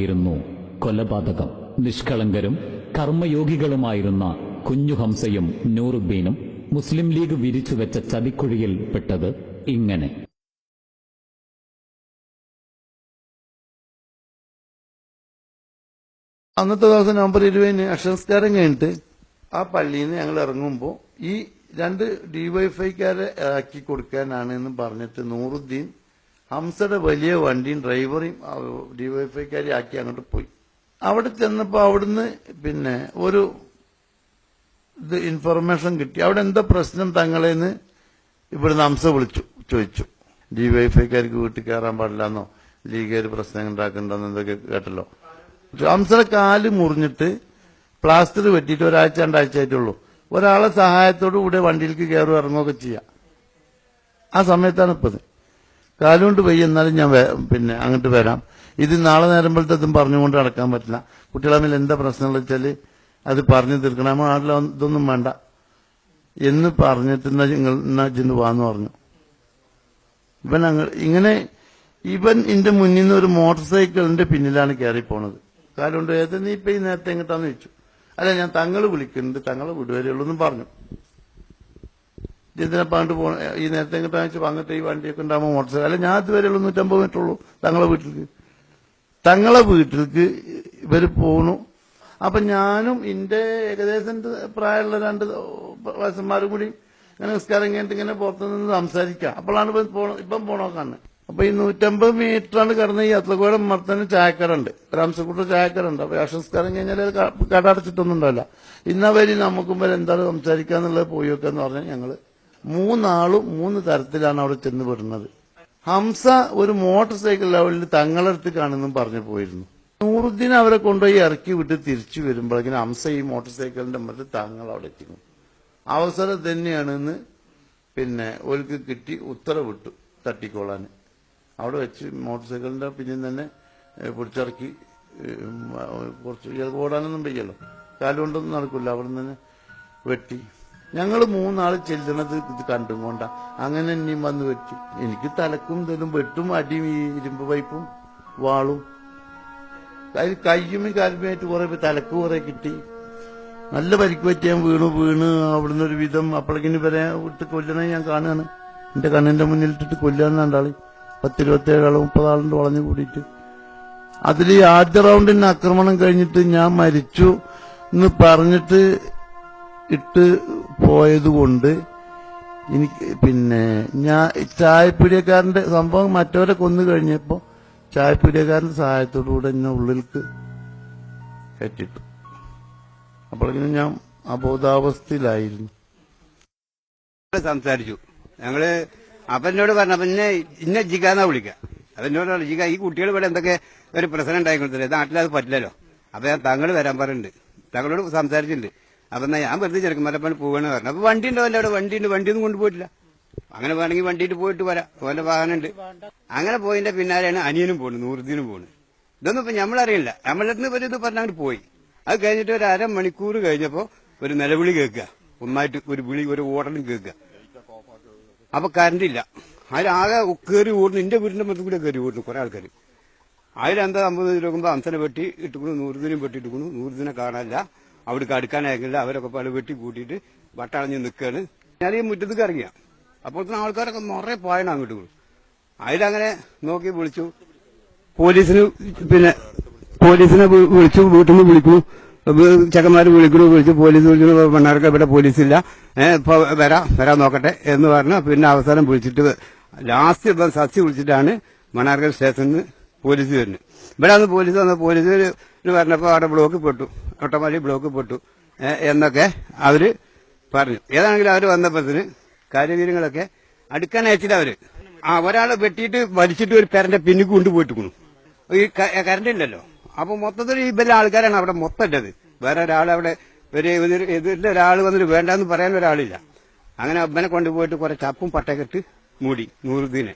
ആയിരുന്നു. കൊലപാതകം നിഷ്കളങ്കരും കർമ്മയോഗികളുമായിരുന്ന കുഞ്ഞുഹംസയും നൂറുദ്ദീനും മുസ്ലിം ലീഗ് വിരിച്ചുവെച്ച ചതിക്കുഴിയിൽ പെട്ടത് ഇങ്ങനെ. അന്നത്തെ ദിവസം നവംബർ ഇരുപതിന് അക്ഷരസ്കാരം കഴിഞ്ഞിട്ട് ആ പള്ളിയിൽ നിന്ന് ഞങ്ങൾ ഇറങ്ങുമ്പോൾ ഈ രണ്ട് ഡിവൈഫൈക്കാരെ ആക്കി കൊടുക്കാനാണ് എന്ന് പറഞ്ഞിട്ട് നൂറുദ്ദീൻ ഹംസയുടെ വലിയ വണ്ടിയും ഡ്രൈവറെയും ഡിവൈഫൈക്കാരി ആക്കി അങ്ങോട്ട് പോയി. അവിടെ ചെന്നപ്പോൾ അവിടുന്ന് പിന്നെ ഒരു ഇത് ഇൻഫർമേഷൻ കിട്ടി. അവിടെ എന്താ പ്രശ്നം തങ്ങളെന്ന് ഇവിടുന്ന് ഹംസ വിളിച്ചു ചോദിച്ചു. ഡിവൈഫൈക്കാർക്ക് വീട്ടിൽ കയറാൻ പാടില്ല എന്നോ ലീഗേര് പ്രശ്നം ഉണ്ടാക്കണ്ടെന്ന് എന്തൊക്കെ കേട്ടല്ലോ? ഹംസയുടെ കാൽ മുറിഞ്ഞിട്ട് പ്ലാസ്റ്റർ വെട്ടിയിട്ട് ഒരാഴ്ച രണ്ടാഴ്ച ആയിട്ടുള്ളൂ ഒരാളെ സഹായത്തോടു കൂടെ വണ്ടിയിലേക്ക് കയറുക ഇറങ്ങുകയൊക്കെ ചെയ്യാം. ആ സമയത്താണ് ഇപ്പത്. കാലുകൊണ്ട് പെയ്യ എന്നാലും ഞാൻ പിന്നെ അങ്ങോട്ട് വരാം. ഇത് നാളെ നേരമ്പോഴത്തേക്കും പറഞ്ഞുകൊണ്ട് നടക്കാൻ പറ്റില്ല. കുട്ടികളെ തമ്മിൽ എന്താ പ്രശ്നം വെച്ചാൽ അത് പറഞ്ഞു തീർക്കണം. നമ്മൾ നാട്ടിൽ ഇതൊന്നും വേണ്ട. എന്ന് പറഞ്ഞിട്ട് നിങ്ങൾ ജിന്ന് വാന്ന് പറഞ്ഞു. ഇവൻ അങ്ങ് ഇങ്ങനെ ഇവൻ എന്റെ മുന്നിൽ നിന്ന് ഒരു മോട്ടോർ സൈക്കിളിന്റെ പിന്നിലാണ് കയറി പോണത്. കാലുകൊണ്ട് ഏത് നീ ഇപ്പൊ ഈ നേരത്തെ എങ്ങോട്ടാന്ന് ചോദിച്ചു? അല്ല ഞാൻ തങ്ങൾ വിളിക്കുന്നുണ്ട്. തങ്ങളെ വിടുവരെയുള്ളൂ എന്നും പറഞ്ഞു. ഇതിനെ പാണ്ട് പോ ഈ നേരത്തെ ഇങ്ങോട്ട് വെച്ചാൽ വന്നിട്ട് ഈ വണ്ടിയൊക്കെ ഉണ്ടാകുമ്പോൾ മോട്ടോർ സൈക്കിൾ അല്ല ഞാൻ ഇതുവരെ ഉള്ളൂ നൂറ്റമ്പത് മീറ്റർ ഉള്ളൂ തങ്ങളെ വീട്ടിലേക്ക് തങ്ങളെ വീട്ടിലേക്ക് ഇവർ പോണു. അപ്പൊ ഞാനും എന്റെ ഏകദേശം പ്രായമുള്ള രണ്ട് വയസ്സന്മാരും കൂടി ഇങ്ങനെ നിസ്കാരം കഴിഞ്ഞിട്ട് ഇങ്ങനെ പുറത്തു നിന്ന് സംസാരിക്കാം. അപ്പോഴാണ് ഇപ്പം പോണ ഇപ്പം പോണോക്കാണ് അപ്പൊ ഈ നൂറ്റമ്പത് മീറ്ററാണ് കിടന്ന് ഈ അത്ലക്കോടെ മർത്തന് ചായക്കടുണ്ട് രാംസക്കൂട്ട ചായക്കടുണ്ട് അപ്പൊ സംസ്കാരം കഴിഞ്ഞാൽ കട അടച്ചിട്ടൊന്നും ഉണ്ടാവില്ല. ഇന്നവരി നമുക്കും വരെ എന്താണ് സംസാരിക്കാന്നുള്ളത് പോയി വെക്കാന്ന് പറഞ്ഞാൽ ഞങ്ങൾ മൂന്നാളും മൂന്ന് തരത്തിലാണ് അവിടെ ചെന്നുപെടുന്നത് ഹംസ ഒരു മോട്ടോർ സൈക്കിൾ ലെവലിൽ തങ്ങളടുത്ത് കാണുന്നും പറഞ്ഞു പോയിരുന്നു. നൂറുദ്ദീൻ അവരെ കൊണ്ടുപോയി ഇറക്കി വിട്ട് തിരിച്ചു വരുമ്പോഴേക്കും ഹംസ ഈ മോട്ടോർ സൈക്കിളിന്റെ മറ്റു തങ്ങൾ അവിടെ എത്തിക്കും. അവസരം തന്നെയാണെന്ന് പിന്നെ ഒരുക്ക് കിട്ടി ഉത്തരവിട്ടു തട്ടിക്കോളാൻ. അവിടെ വെച്ച് മോട്ടോർ സൈക്കിളിന്റെ പിന്നെ തന്നെ പിടിച്ചിറക്കി കുറച്ച് ഓടാനൊന്നും വയ്യല്ലോ. കാലുകൊണ്ടൊന്നും നടക്കില്ല അവിടെ നിന്ന് തന്നെ വെട്ടി. ഞങ്ങൾ മൂന്നാൾ ചെല്ലണത് ഇത് കണ്ടും കൊണ്ട. അങ്ങനെ എന്നെയും വന്ന് വെച്ചു. എനിക്ക് തലക്കും ഇതും വെട്ടും അടിയും ഈ ഇരുമ്പ് പൈപ്പും വാളും. അതിൽ കയ്യും കാലുമായിട്ട് കുറെ തലക്ക് കുറെ കിട്ടി. നല്ല പരിക്ക് പറ്റിയാൻ വീണു വീണ് അവിടുന്ന് ഒരു വിധം അപ്പോഴേക്കിന് വരെ വിട്ട് കൊല്ലണേ ഞാൻ കാണുകയാണ്. എന്റെ കണ്ണിന്റെ മുന്നിൽ ഇട്ടിട്ട് കൊല്ലാന്ന് രണ്ടാളി. പത്തിരുപത്തേഴ് ആൾ മുപ്പതാളുണ്ട് വളഞ്ഞു കൂടിയിട്ട്. അതിൽ ആദ്യ റൗണ്ടിന് ആക്രമണം കഴിഞ്ഞിട്ട് ഞാൻ മരിച്ചു എന്ന് പറഞ്ഞിട്ട് ഇട്ട് പോയതുകൊണ്ട് എനിക്ക് പിന്നെ ഞാൻ ചായപ്പീടിയക്കാരന്റെ സംഭവം മറ്റവരെ കൊന്നു കഴിഞ്ഞപ്പോ ചായപ്പീടിയക്കാരന്റെ സഹായത്തോടുകൂടെ എന്നെ ഉള്ളിൽക്ക് കയറ്റിട്ടു. അപ്പോഴേക്കും ഞാൻ അബോധാവസ്ഥയിലായിരുന്നു. സംസാരിച്ചു. ഞങ്ങൾ അപ്പനോട് പറഞ്ഞു പിന്നെ ഇന്നെ ജിഗാന്നാ അവനോട് പറഞ്ഞു ജിഗ ഈ കുട്ടികൾ ഇവിടെ എന്തൊക്കെ ഒരു പ്രശ്നം ഉണ്ടായിക്കൊടുത്തില്ലേ നാട്ടിൽ അത് പറ്റില്ലല്ലോ. അപ്പൊ ഞാൻ താങ്കൾ വരാൻ പറഞ്ഞിട്ടുണ്ട്. താങ്കളോട് സംസാരിച്ചിട്ടുണ്ട്. അപ്പൊ ഞാൻ വെറുതെ ചെറുക്കന്മാരപ്പണ് പോവാണ് പറഞ്ഞു അപ്പൊ വണ്ടി ഉണ്ടോ അവിടെ? വണ്ടി ഉണ്ട് വണ്ടിയൊന്നും കൊണ്ടുപോയിട്ടില്ല. അങ്ങനെ വേണമെങ്കിൽ വണ്ടിയിട്ട് പോയിട്ട് വരാം. ഓന്റെ വാഹനമുണ്ട്. അങ്ങനെ പോയിന്റെ പിന്നാലെയാണ് അനിയനും പോണു നൂറുദ്ദീനും പോണു ഇതൊന്നും ഇപ്പൊ നമ്മളറിയില്ല. നമ്മളെ അടുത്ത് ഒരു ഇത് പറഞ്ഞ അങ്ങോട്ട് പോയി. അത് കഴിഞ്ഞിട്ട് ഒരു അരമണിക്കൂർ കഴിഞ്ഞപ്പോ ഒരു നിലവിളി കേൾക്കുക. ഒന്നായിട്ട് ഒരു വിളി ഒരു ഓടലും കേൾക്കുക. അപ്പൊ കറണ്ട് ഇല്ല. അതിലാകെ കയറി ഓടുന്നു. എന്റെ വീടിന്റെ മൊത്തം കൂടെ കയറി ഓടുന്നു കുറെ ആൾക്കാർ അതിലെന്താ അമ്പത് രൂപ അംസനെ വെട്ടി ഇട്ടുക്കുന്നു നൂറുദിനും വെട്ടി ഇട്ടുക്കുന്നു നൂറുദിനെ കാണാനില്ല. അവിടേക്ക് അടുക്കാനായിരുന്നില്ല. അവരൊക്കെ പല വെട്ടി കൂട്ടിയിട്ട് വട്ടളഞ്ഞ് നിൽക്കാണ് ഞാൻ ഈ മുറ്റത്തേക്ക് ഇറങ്ങിയ. അപ്പോൾ ആൾക്കാരൊക്കെ നിറയെ പായണം അങ്ങോട്ട് അതിലങ്ങനെ നോക്കി വിളിച്ചു. പോലീസിന് പിന്നെ പോലീസിനെ വിളിച്ചു വീട്ടിൽ നിന്ന് വിളിക്കൂ ചെക്കന്മാര് വിളിക്കണു വിളിച്ചു പോലീസ് വിളിക്കുന്നു പെണ്ണാർക്ക് ഇവിടെ പോലീസില്ല. ഇപ്പൊ വരാം വരാൻ നോക്കട്ടെ എന്ന് പറഞ്ഞു. പിന്നെ അവസാനം വിളിച്ചിട്ട് ലാസ്റ്റ് ഇപ്പം സസ്യ വിളിച്ചിട്ടാണ് മണ്ണാർക്കൽ സ്റ്റേഷനിൽ നിന്ന് പോലീസ് വരുന്നത്. ഇവിടെ അന്ന് പോലീസ് വന്ന പോലീസ് ഒരു പറഞ്ഞപ്പോ അവിടെ ബ്ലോക്ക് പെട്ടു. ഒട്ടമാലി ബ്ലോക്ക് പെട്ടു. എന്നൊക്കെ അവർ പറഞ്ഞു. ഏതാണെങ്കിലും അവർ വന്നപ്പോഴത്തിന് കാര്യവീരങ്ങളൊക്കെ അടുക്കാൻ അയച്ചില്ല അവർ. ആ ഒരാളെ വെട്ടിയിട്ട് വലിച്ചിട്ട് ഒരു പേരന്റെ പിന്നിക്ക് കൊണ്ടുപോയിട്ടിരിക്കുന്നു. ഈ കരണ്ട് ഇല്ലല്ലോ. അപ്പൊ മൊത്തത്തിൽ ഈ ആൾക്കാരാണ് അവിടെ മൊത്തം ഉള്ളത് വേറെ ഒരാൾ അവിടെ ഒരു എതിരിലെ ഒരാൾ വന്നിട്ട് വേണ്ടെന്ന് പറയാൻ ഒരാളില്ല. അങ്ങനെ അബ്ബനെ കൊണ്ടുപോയിട്ട് കുറെ ചപ്പും പട്ടക്കെട്ട് മൂടി. നൂറുദ്ദീനെ.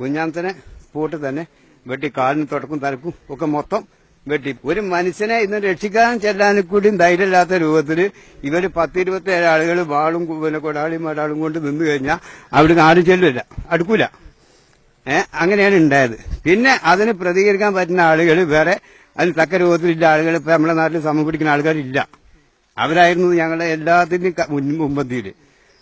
കുഞ്ഞാമത്തനെ പോട്ട് തന്നെ വെട്ടി കാലിന് തുടക്കും തലക്കും ഒക്കെ മൊത്തം വെട്ടി. ഒരു മനുഷ്യനെ ഇന്ന് രക്ഷിക്കാൻ ചെല്ലാനും കൂടി ധൈര്യമില്ലാത്ത രൂപത്തിൽ ഇവർ പത്തിരുപത്തേഴ് ആളുകൾ വാളും പിന്നെ കൊടാളിയും മടാളും കൊണ്ട് നിന്ന് കഴിഞ്ഞാൽ അവിടെ ആരും ചെല്ലില്ല അടുക്കൂല. ഏ അങ്ങനെയാണ് ഉണ്ടായത്. പിന്നെ അതിന് പ്രതികരിക്കാൻ പറ്റുന്ന ആളുകൾ വേറെ അതിന് തക്ക രൂപത്തിലില്ല. ആളുകൾ ഇപ്പൊ നമ്മുടെ നാട്ടിൽ സമം പിടിക്കുന്ന ആൾക്കാരില്ല. അവരായിരുന്നു ഞങ്ങളെ എല്ലാത്തിനും മുമ്പത്തിയിൽ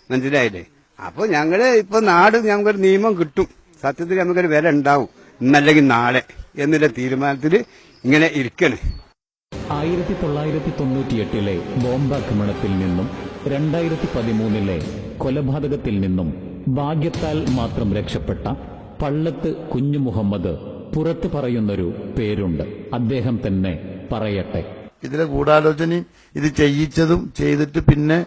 മനസ്സിലായില്ലേ? അപ്പൊ ഞങ്ങൾ ഇപ്പൊ നാട് ഞങ്ങൾക്കൊരു നിയമം കിട്ടും. സത്യത്തിൽ നമുക്കൊരു വില ഉണ്ടാവും. ഇന്നല്ലെങ്കിൽ നാളെ എന്നുള്ള തീരുമാനത്തിൽ ഇങ്ങനെ ഇരിക്കണ്. ആയിരത്തി തൊള്ളായിരത്തി തൊണ്ണൂറ്റിയെട്ടിലെ ബോംബാക്രമണത്തിൽ നിന്നും രണ്ടായിരത്തി പതിമൂന്നിലെ കൊലപാതകത്തിൽ നിന്നും ഭാഗ്യത്താൽ മാത്രം രക്ഷപ്പെട്ട പള്ളത്ത് കുഞ്ഞു മുഹമ്മദ് പുറത്തു പറയുന്നൊരു പേരുണ്ട്. അദ്ദേഹം തന്നെ പറയട്ടെ. ഇതിലെ ഗൂഢാലോചനയും ഇത് ചെയ്യിച്ചതും ചെയ്തിട്ട് പിന്നെ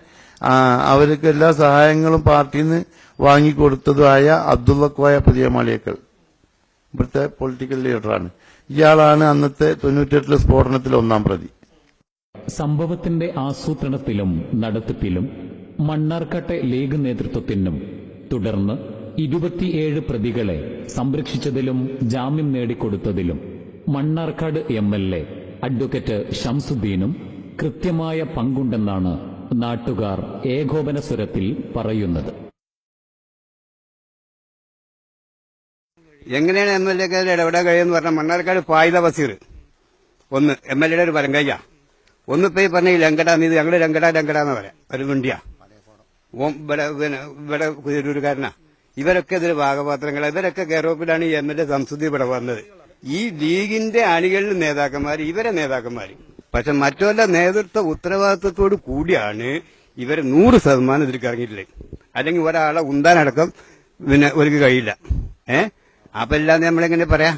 അവർക്ക് എല്ലാ സഹായങ്ങളും പാർട്ടിയിൽ നിന്ന് വാങ്ങിക്കൊടുത്തതുമായ അബ്ദുള്ള കോയ പുതിയ മാളിയക്കൽ ഇവിടുത്തെ പൊളിറ്റിക്കൽ ലീഡറാണ് ഇയാളാണ് അന്നത്തെ തൊണ്ണൂറ്റെട്ടിലെ സ്ഫോടനത്തിൽ ഒന്നാം പ്രതി. സംഭവത്തിന്റെ ആസൂത്രണത്തിലും നടത്തിപ്പിലും മണ്ണാർക്കാട്ടെ ലീഗ് നേതൃത്വത്തിനും തുടർന്ന് ഇരുപത്തിയേഴ് പ്രതികളെ സംരക്ഷിച്ചതിലും ജാമ്യം നേടിക്കൊടുത്തതിലും Mannarkkad M L A advocate ഷംസുദ്ദീനും കൃത്യമായ പങ്കുണ്ടെന്നാണ് നാട്ടുകാർ ഏകോപന സ്വരത്തിൽ പറയുന്നത്. എങ്ങനെയാണ് എം എൽ എ ഇടപെടാൻ കഴിയുമെന്ന് പറഞ്ഞാൽ മണ്ണാർക്കാട് ഫായിദ ബസീർ. ഒന്ന് എം എൽ എയുടെ ഒരു പരങ്കയ്യ ഇപ്പൊ ഈ പറഞ്ഞ ലങ്കട നീ ഞങ്ങൾ ലങ്കട ലങ്കട എന്ന് പറയാം. ഒരു മിണ്ടിയ. ഇവിടെ ഇവിടെ കുതിരൂരുകാരനാ ഇവരൊക്കെ ഇതിൽ ഭാഗപാത്രങ്ങൾ ഇവരൊക്കെ കേരളത്തിലാണ് ഈ എം എൽ എ സംസ്കൃതി ഇവിടെ വന്നത്. ഈ ലീഗിന്റെ അണികളിൽ നേതാക്കന്മാർ ഇവരെ നേതാക്കന്മാർ പക്ഷെ മറ്റുള്ള നേതൃത്വ ഉത്തരവാദിത്വത്തോട് കൂടിയാണ് ഇവർ നൂറ് ശതമാനം ഇതിൽ ഇറങ്ങിയിട്ടില്ലേ? അല്ലെങ്കിൽ ഒരാളെ ഉന്താനടക്കം പിന്നെ ഒരുക്ക് കഴിയില്ല. ഏഹ് അപ്പൊ ഇല്ലാതെ നമ്മളെങ്ങനെ പറയാ?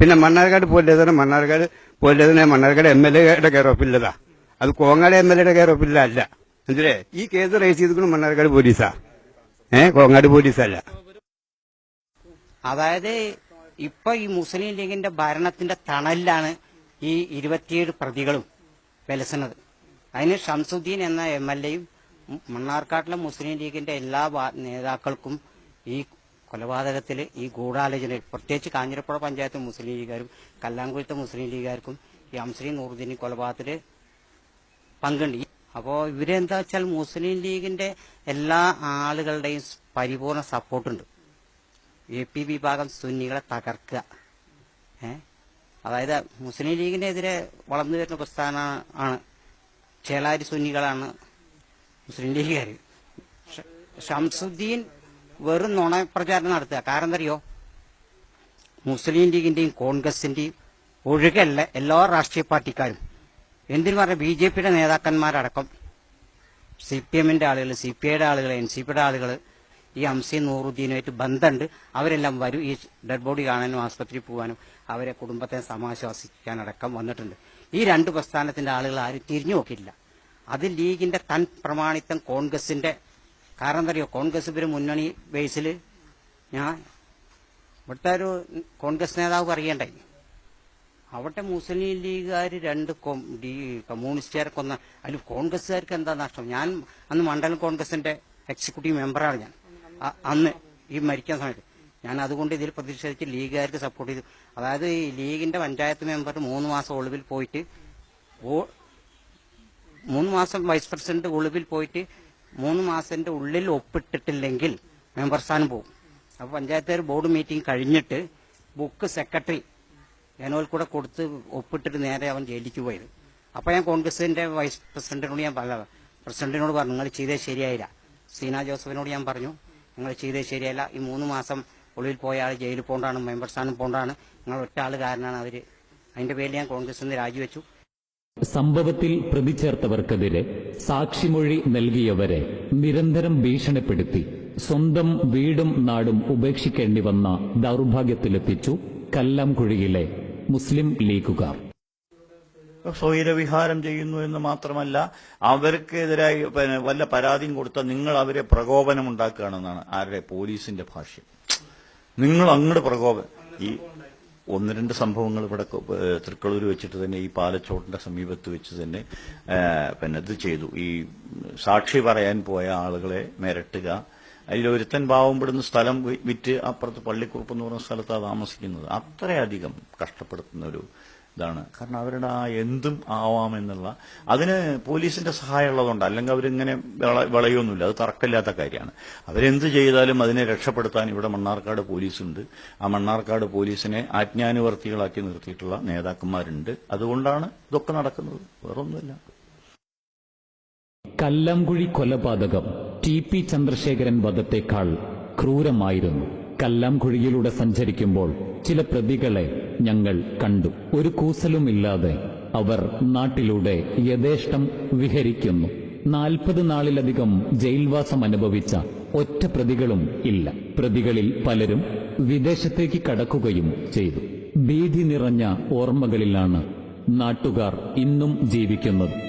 പിന്നെ മണ്ണാർക്കാട് പോലീസിനെ മണ്ണാർക്കാട് പോലീസിനെ മണ്ണാർക്കാട് എം എൽ എയുടെ കയറൊപ്പില്ലതാ അത് കോങ്ങാട് എം എൽ എയുടെ കയറൊപ്പില്ല അല്ല. മനസ്സിലേ? ഈ കേസ് റേസ് ചെയ്തിരിക്കുന്നത് മണ്ണാർക്കാട് പോലീസാ. ഏ? കോങ്ങാട് പോലീസല്ല. അതായത് ഇപ്പൊ ഈ മുസ്ലിം ലീഗിന്റെ ഭരണത്തിന്റെ തണലിലാണ് ഈ ഇരുപത്തിയേഴ് പ്രതികളും വിലസുന്നത് അതിന് ഷംസുദ്ദീൻ എന്ന എം എൽ എയും മണ്ണാർക്കാട്ടിലെ മുസ്ലിം ലീഗിന്റെ എല്ലാ നേതാക്കൾക്കും ഈ കൊലപാതകത്തിൽ ഈ ഗൂഢാലോചനയിൽ പ്രത്യേകിച്ച് കാഞ്ഞിരപ്പുഴ പഞ്ചായത്ത് മുസ്ലിം ലീഗുകാരും കല്ലാങ്കുളത്തെ മുസ്ലിം ലീഗുകാർക്കും ഈ അംശ്രീ നൂറുദ്ദീൻ കൊലപാതകത്തിൽ പങ്കുണ്ട്. അപ്പോൾ അപ്പോ ഇവരെന്താ വെച്ചാൽ മുസ്ലിം ലീഗിന്റെ എല്ലാ ആളുകളുടെയും പരിപൂർണ സപ്പോർട്ടുണ്ട്. എ പി വിഭാഗം സുന്നികളെ തകർക്കുക. അതായത് മുസ്ലിം ലീഗിനെതിരെ വളർന്നു വരുന്ന പ്രസ്ഥാന ആണ് ചേളാരി സുന്നികളാണ് മുസ്ലിം ലീഗുകാർ ഷംസുദ്ദീൻ വെറും നുണ പ്രചാരണം നടത്തുക. കാരണം അറിയോ മുസ്ലിം ലീഗിന്റെയും കോൺഗ്രസിന്റെയും ഒഴികെയല്ല എല്ലാ രാഷ്ട്രീയ പാർട്ടിക്കാരും എന്തിനു പറഞ്ഞ ബി ജെ പിയുടെ നേതാക്കന്മാരടക്കം സി പി എമ്മിന്റെ ആളുകൾ സി പി ഐയുടെ ആളുകൾ എൻ സി പിയുടെ ആളുകൾ ഈ അംസി നൂറുദ്ദീനുമായിട്ട് ബന്ധമുണ്ട്. അവരെല്ലാം വരും ഈ ഡെഡ് ബോഡി കാണാനും ആസ്പത്രിയിൽ പോകാനും അവരെ കുടുംബത്തെ സമാശ്വാസിക്കാനടക്കം വന്നിട്ടുണ്ട്. ഈ രണ്ട് പ്രസ്ഥാനത്തിന്റെ ആളുകൾ ആരും തിരിഞ്ഞു നോക്കിയില്ല അത് ലീഗിന്റെ തൻ പ്രമാണിത്വം കോൺഗ്രസിന്റെ കാരണം എന്താ അറിയോ? കോൺഗ്രസ് ഇവർ മുന്നണി ബേസിൽ ഞാൻ ഇവിടുത്തെ ഒരു കോൺഗ്രസ് നേതാവ് അറിയണ്ടേ അവിടെ മുസ്ലിം ലീഗുകാർ രണ്ട് കമ്മ്യൂണിസ്റ്റുകാരെ കൊന്ന അതിൽ കോൺഗ്രസ്സുകാർക്ക് എന്താ നഷ്ടം? ഞാൻ അന്ന് മണ്ഡലം കോൺഗ്രസിന്റെ എക്സിക്യൂട്ടീവ് മെമ്പറാണ് ഞാൻ. അന്ന് ഈ മരിക്കാൻ സമയത്ത്. ഞാൻ അതുകൊണ്ട് ഇതിൽ പ്രതിഷേധിച്ച് ലീഗുകാർക്ക് സപ്പോർട്ട് ചെയ്തു. അതായത് ഈ ലീഗിന്റെ പഞ്ചായത്ത് മെമ്പർ മൂന്ന് മാസം ഒളിവിൽ പോയിട്ട് മൂന്ന് മാസം വൈസ് പ്രസിഡന്റ് ഒളിവിൽ പോയിട്ട് മൂന്ന് മാസത്തിന്റെ ഉള്ളിൽ ഒപ്പിട്ടിട്ടില്ലെങ്കിൽ മെമ്പർ സ്ഥാനം പോകും. അപ്പൊ പഞ്ചായത്ത് ബോർഡ് മീറ്റിംഗ് കഴിഞ്ഞിട്ട് ബുക്ക് സെക്രട്ടറി ജനോൽ കൂടെ കൊടുത്ത് ഒപ്പിട്ടിട്ട് നേരെ അവൻ ജയിലിലേക്ക് പോയത്. അപ്പൊ ഞാൻ കോൺഗ്രസിന്റെ വൈസ് പ്രസിഡന്റിനോട് ഞാൻ പറഞ്ഞ പ്രസിഡന്റിനോട് പറഞ്ഞു നിങ്ങൾ ചെയ്തേ ശരിയായില്ല. സീന ജോസഫിനോട് ഞാൻ പറഞ്ഞു നിങ്ങൾ ചെയ്തേ ശരിയല്ല ഈ മൂന്ന് മാസം ഉള്ളിൽ പോയ ആൾ ജയിലിൽ പോകേണ്ടതാണ് മെമ്പർ സ്ഥാനം പോകേണ്ടതാണ്. നിങ്ങൾ ഒറ്റ ആൾ കാരനാണ് അവർ. അതിന്റെ പേരിൽ ഞാൻ കോൺഗ്രസിൽ നിന്ന് രാജിവെച്ചു. സംഭവത്തിൽ പ്രതി ചേർത്തവർക്കെതിരെ സാക്ഷിമൊഴി നൽകിയവരെ നിരന്തരം ഭീഷണിപ്പെടുത്തി. സ്വന്തം വീടും നാടും ഉപേക്ഷിക്കേണ്ടി വന്ന ദൗർഭാഗ്യത്തിലെത്തിച്ചു കല്ലാംകുഴിയിലെ മുസ്ലിം ലീഗുകാർ. സ്വൈരവിഹാരം ചെയ്യുന്നു എന്ന് മാത്രമല്ല അവർക്കെതിരായി വല്ല പരാതിയും കൊടുത്താൽ നിങ്ങൾ അവരെ പ്രകോപനം ഉണ്ടാക്കുകയാണെന്നാണ് ആരുടെ? പോലീസിന്റെ ഭാഷ്യം. നിങ്ങൾ അങ്ങോട്ട് പ്രകോപനം ഈ ഒന്ന് രണ്ട് സംഭവങ്ങൾ ഇവിടെ തൃക്കളൂർ വെച്ചിട്ട് തന്നെ ഈ പാലച്ചോട്ടിന്റെ സമീപത്ത് വെച്ച് തന്നെ പിന്നെ ഇത് ചെയ്തു. ഈ സാക്ഷി പറയാൻ പോയ ആളുകളെ മിരട്ടുക. അതിലൊരുത്തൻ പാവപ്പെടുന്ന സ്ഥലം വിറ്റ് അപ്പുറത്ത് പള്ളിക്കുറുപ്പ് എന്ന് പറഞ്ഞ സ്ഥലത്താണ് താമസിക്കുന്നത്. അത്രയധികം കഷ്ടപ്പെടുത്തുന്ന ഒരു ഇതാണ്. കാരണം അവരുടെ ആ എന്തും ആവാമെന്നുള്ള അതിന് പോലീസിന്റെ സഹായം ഉള്ളതുകൊണ്ട് അല്ലെങ്കിൽ അവരിങ്ങനെ വിള- വിളയൊന്നുമില്ല. അത് തർക്കമില്ലാത്ത കാര്യമാണ്. അവരെന്ത് ചെയ്താലും അതിനെ രക്ഷപ്പെടുത്താൻ ഇവിടെ മണ്ണാർക്കാട് പോലീസുണ്ട്. ആ മണ്ണാർക്കാട് പോലീസിനെ ആജ്ഞാനുവർത്തികളാക്കി നിർത്തിയിട്ടുള്ള നേതാക്കന്മാരുണ്ട്. അതുകൊണ്ടാണ് ഇതൊക്കെ നടക്കുന്നത്. വേറൊന്നുമില്ല. കല്ലംകുഴി കൊലപാതകം ടി പി ചന്ദ്രശേഖരൻ വധത്തേക്കാൾ ക്രൂരമായിരുന്നു. കല്ലംകുഴിയിലൂടെ സഞ്ചരിക്കുമ്പോൾ ചില പ്രതികളെ ഞങ്ങൾ കണ്ടു. ഒരു കൂസലുമില്ലാതെ അവർ നാട്ടിലൂടെ യഥേഷ്ടം വിഹരിക്കുന്നു. നാൽപ്പത് നാളിലധികം ജയിൽവാസം അനുഭവിച്ച ഒറ്റ പ്രതികളും ഇല്ല. പ്രതികളിൽ പലരും വിദേശത്തേക്ക് കടക്കുകയും ചെയ്തു. ഭീതി നിറഞ്ഞ ഓർമ്മകളിലാണ് നാട്ടുകാർ ഇന്നും ജീവിക്കുന്നത്.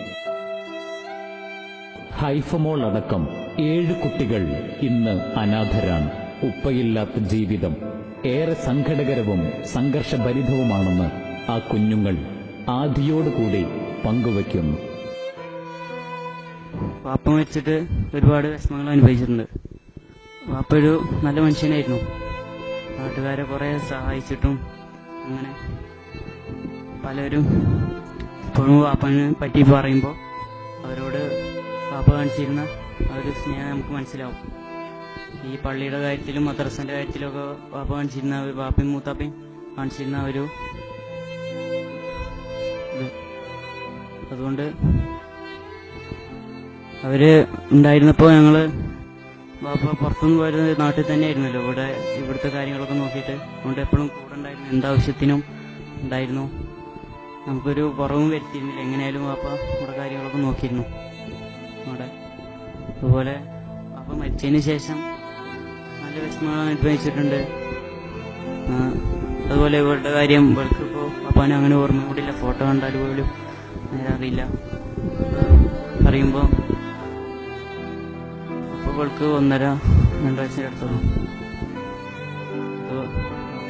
ഹൈഫമോൾ അടക്കം ഏഴ് കുട്ടികൾ ഇന്ന് അനാഥരാണ്. ഉപ്പയില്ലാത്ത ജീവിതം. ഏറെ സംഘടകരവും സംഘർഷഭരിതവുമാണെന്ന് ആ കുഞ്ഞുങ്ങൾ ആദിയോടുകൂടി പങ്കുവയ്ക്കുന്നു. വാപ്പ മരിച്ചിട്ട് ഒരുപാട് വിഷമങ്ങൾ അനുഭവിച്ചിട്ടുണ്ട്. വാപ്പ ഒരു നല്ല മനുഷ്യനായിരുന്നു. നാട്ടുകാരെ കുറെ സഹായിച്ചിട്ടും അങ്ങനെ പലരും ഇപ്പോഴും വാപ്പനെ പറ്റി പറയുമ്പോൾ അവരോട് വാപ്പ കാണിച്ചിരുന്ന ആ ഒരു സ്നേഹം നമുക്ക് മനസ്സിലാവും. ഈ പള്ളിയുടെ കാര്യത്തിലും മദ്രസന്റെ കാര്യത്തിലൊക്കെ വാപ്പ കാണിച്ചിരുന്ന വാപ്പയും മൂത്താപ്പയും കാണിച്ചിരുന്ന ഒരു അതുകൊണ്ട് അവർ ഉണ്ടായിരുന്നപ്പോ ഞങ്ങൾ ബാപ്പ പുറത്തുനിന്ന് പോയത് നാട്ടിൽ തന്നെ ആയിരുന്നല്ലോ ഇവിടെ ഇവിടുത്തെ കാര്യങ്ങളൊക്കെ നോക്കിയിട്ട് അതുകൊണ്ട് എപ്പോഴും കൂടെ ഉണ്ടായിരുന്നു. എന്താവശ്യത്തിനും ഉണ്ടായിരുന്നു. നമുക്കൊരു കുറവും വരുത്തിയിരുന്നില്ല എങ്ങനെയായാലും ബാപ്പ നമ്മുടെ കാര്യങ്ങളൊക്കെ നോക്കിയിരുന്നു. അതുപോലെ ബാപ്പ മരിച്ചതിന് ശേഷം നല്ല വിഷമം അനുഭവിച്ചിട്ടുണ്ട്. അതുപോലെ ഇവരുടെ കാര്യം ഇവർക്ക് ഇപ്പോൾ അപ്പാനും അങ്ങനെ ഓർമ്മ കൂടില്ല. ഫോട്ടോ കണ്ടാൽ പോലും നേരെ അറിയില്ല. അറിയുമ്പോൾ അപ്പോൾ ഇവൾക്ക് ഒന്നര രണ്ട് വയസ്സിന്റെ അടുത്തോളം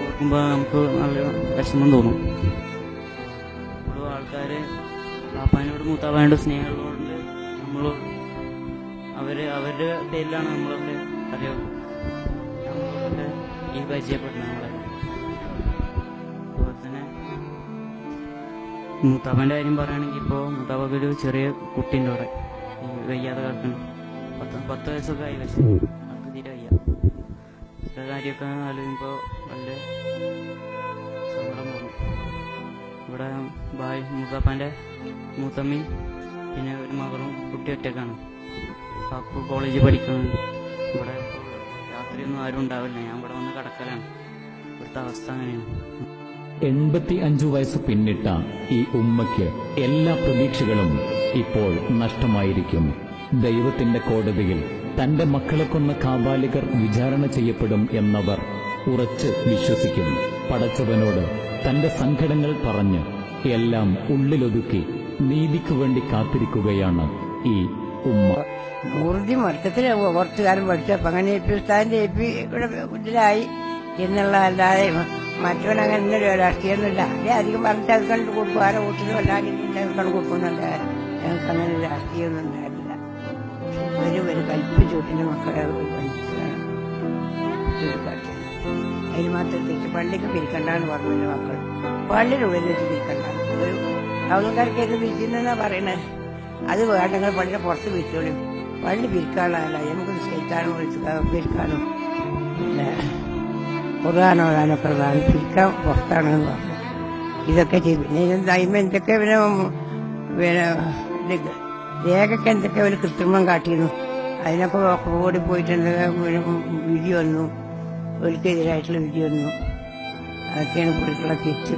ഓർക്കുമ്പോൾ നമുക്ക് നല്ല വിഷമം തോന്നും. ഇപ്പോൾ ആൾക്കാർ പാപ്പാനോട് മൂത്താപ്പാനോട് സ്നേഹമുള്ളതുകൊണ്ട് നമ്മൾ അവർ അവരുടെ പേരിലാണ് നമ്മളവിടെ അറിയോ നമ്മളൊക്കെ ഈ പരിചയപ്പെടുന്ന നമ്മളെ അതുപോലെ തന്നെ മൂത്താപ്പന്റെ കാര്യം പറയുകയാണെങ്കിൽ ഇപ്പോൾ മൂത്താപ്പക്ക് ഒരു ചെറിയ കുട്ടീന്റെ അവിടെ ഈ വയ്യാതെ കിടക്കണം പത്ത് പത്ത് വയസ്സൊക്കെ ആയി പക്ഷേ അത് തീരെ വയ്യ. ഇത്ര കാര്യമൊക്കെ ആലോചിക്കുമ്പോൾ വളരെ സങ്കടം തോന്നും. ഇവിടെ ഭാര്യ മുത്താപ്പന്റെ മൂത്തമ്മയും പിന്നെ ഒരു മകളും കുട്ടി ഒറ്റക്കാണ് അപ്പോൾ കോളേജിൽ പഠിക്കണം ഇവിടെ രാത്രിയൊന്നും ആരും ഉണ്ടാവില്ല. ഞാൻ ഇവിടെ വന്ന് കിടക്കലാണ്. ഇവിടുത്തെ അവസ്ഥ അങ്ങനെയാണ്. എൺപത്തി അഞ്ചു വയസ്സ് പിന്നിട്ട ഈ ഉമ്മയ്ക്ക് എല്ലാ പ്രതീക്ഷകളും ഇപ്പോൾ നഷ്ടമായിരിക്കും. ദൈവത്തിന്റെ കോടതിയിൽ തന്റെ മക്കളെ കൊന്ന കാബാലികർ വിചാരണ ചെയ്യപ്പെടും എന്നവർ ഉറച്ച് വിശ്വസിക്കും. പടച്ചവനോട് തന്റെ സങ്കടങ്ങൾ പറഞ്ഞ് എല്ലാം ഉള്ളിലൊതുക്കി നീതിക്കു വേണ്ടി കാത്തിരിക്കുകയാണ് ഈ ഉമ്മ. ഊർജി മൊത്തത്തിൽ കുറച്ചു കാലം പഠിച്ചപ്പോ അങ്ങനെ എ പി ഉസ്താദിന്റെ എ പി ഇവിടെ ഇതിലായി. എന്നുള്ള അല്ലാതെ മറ്റവൻ അങ്ങനെ രാഷ്ട്രീയമൊന്നുമില്ല. അതേ അധികം പറഞ്ഞിട്ട് അത് കണ്ട് കൊടുക്കും. ആരോ കൂട്ടിലും അല്ലാതെ കണ്ട് കൊടുക്കുന്നുണ്ട് ഞങ്ങൾക്ക് അങ്ങനെ രാഷ്ട്രീയമൊന്നും ഉണ്ടായിരുന്നില്ല. ഒരു ഒരു കൽപ്പിച്ചൂട്ടിന്റെ മക്കളെ പഠിച്ചതാണ് അതിന് മാത്രം തെറ്റ്. പള്ളിക്ക് പിരിക്കണ്ടെന്ന് പറഞ്ഞു മക്കൾ പള്ളിയുടെ പിരിക്കണ്ട. ഒരു ആൾക്കാർക്ക് ഇത് പറയണേ. അത് വേണ്ടെങ്കിൽ പള്ളിയുടെ പുറത്ത് പിരിച്ചോളും പള്ളി പിരിക്കാനുള്ളതല്ല നമുക്ക് നിശ്ചയിക്കാനും പിരിക്കാനോ പിന്നെ ഖുർആാനോ ഉള്ളതാണ് പിരിക്കാൻ പുറത്താണെന്ന് പറഞ്ഞു. ഇതൊക്കെ ചെയ്തു. പിന്നെ ഇതെന്തായ്മ എന്തൊക്കെ പിന്നെ പിന്നെ രേഖയ്ക്ക് എന്തൊക്കെ ഒരു കൃത്രിമം കാട്ടിയിരുന്നു. അതിനൊക്കെ ഓടി പോയിട്ട് എന്തൊക്കെ വിധി വന്നു. ഒരിക്കെതിരായിട്ടുള്ള വിധി വന്നു. അതൊക്കെയാണ് പുള്ളിക്കുള്ള തിരിച്ച്